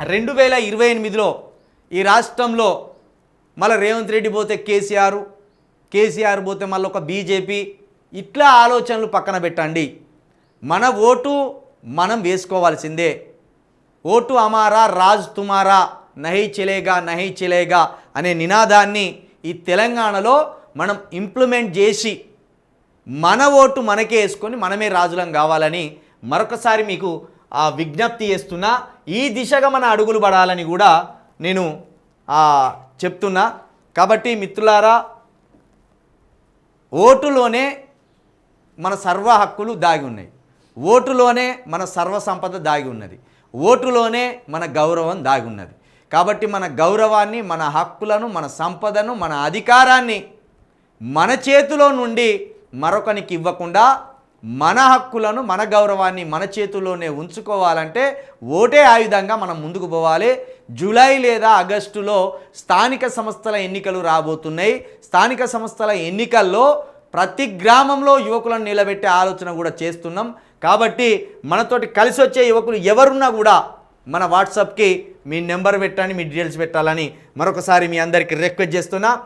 రెండు వేల ఇరవై ఎనిమిదిలో ఈ రాష్ట్రంలో మళ్ళీ రేవంత్ రెడ్డి పోతే కేసీఆర్ కేసీఆర్ పోతే మళ్ళీ ఒక బీజేపీ ఇట్లా ఆలోచనలు పక్కన పెట్టండి. మన ఓటు మనం వేసుకోవాల్సిందే. ఓటు అమారా రాజ్ తుమారా నహి చెలేగా నహి చెలేగా అనే నినాదాన్ని ఈ తెలంగాణలో మనం ఇంప్లిమెంట్ చేసి మన ఓటు మనకే వేసుకొని మనమే రాజులం కావాలని మరొకసారి మీకు విజ్ఞప్తి చేస్తున్నా ఈ దిశగా మన అడుగులు పడాలని కూడా నేను చెప్తున్నా. కాబట్టి మిత్రులారా ఓటులోనే మన సర్వ హక్కులు దాగి ఉన్నాయి. ఓటులోనే మన సర్వ సంపద దాగి ఉన్నది. ఓటులోనే మన గౌరవం దాగి ఉన్నది. కాబట్టి మన గౌరవాన్ని మన హక్కులను మన సంపదను మన అధికారాన్ని మన చేతిలో నుండి మరొకనికి ఇవ్వకుండా మన హక్కులను మన గౌరవాన్ని మన చేతుల్లోనే ఉంచుకోవాలంటే ఓటే ఆయుధంగా మనం ముందుకు పోవాలి. జూలై లేదా ఆగస్టులో స్థానిక సంస్థల ఎన్నికలు రాబోతున్నాయి. స్థానిక సంస్థల ఎన్నికల్లో ప్రతి గ్రామంలో యువకులను నిలబెట్టే ఆలోచన కూడా చేస్తున్నాం. కాబట్టి మనతోటి కలిసి వచ్చే యువకులు ఎవరున్నా కూడా మన వాట్సాప్కి మీ నెంబర్ పెట్టాలని మీ డీటెయిల్స్ పెట్టాలని మరొకసారి మీ అందరికీ రిక్వెస్ట్ చేస్తున్నా.